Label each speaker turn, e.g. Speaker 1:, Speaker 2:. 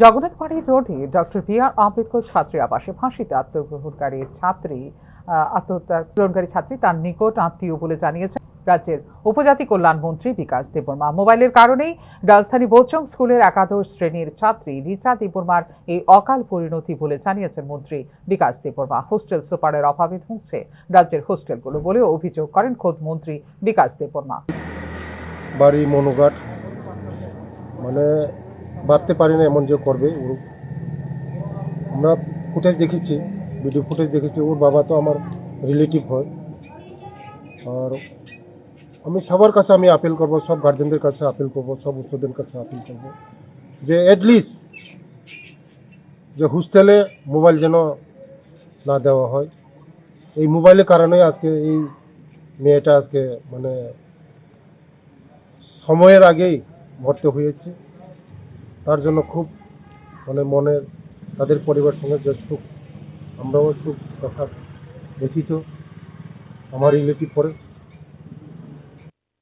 Speaker 1: জগন্নাথবাড়ি রোডে doctor B আর আম্বেদকর ছাত্রী আবাসে ফাঁসিতে আত্মগ্রহণকারী ছাত্রী আত্মহত্যা ছাত্রী তার নিকট আত্মীয় বলে জানিয়েছেন রাজ্যের উপজাতি কল্যাণ মন্ত্রী বিকাশ দেববর্মা। মোবাইলের কারণেই রাজধানী বোচং স্কুলের একাদশ শ্রেণির ছাত্রী রিচা দেববর্মার এই অকাল পরিণতি বলে জানিয়েছেন মন্ত্রী বিকাশ দেববর্মা। হোস্টেল সুপারের অভাবে ধুঁকছে রাজ্যের হোস্টেলগুলো বলে অভিযোগ করেন খোদ মন্ত্রী বিকাশ দেববর্মা।
Speaker 2: বাড়ি মনুঘাট। মানে ভাবতে পারি না, এমন যে করবে ওর আমরা ফুটেজ দেখেছি ভিডিও ফুটেজ দেখেছি, ওর বাবা তো আমার রিলেটিভ হয়। আর আমি সবার কাছে আমি আপিল করব, সব গার্জেনদের কাছে আপিল করব, সব উচ্চদের কাছে আপিল করব। যে অ্যাটলিস্ট যে হোস্টেলে মোবাইল যেন না দেওয়া হয়। এই মোবাইলের কারণে আজকে এই মেয়েটা আজকে মানে সময়ের আগেই ভর্তি হয়েছে। তার জন্য খুব মানে মনের তাদের পরিবার সঙ্গে যে সুখ, আমরাও সুখ, তথা ব্যথিত আমার রিলেটিভ পরে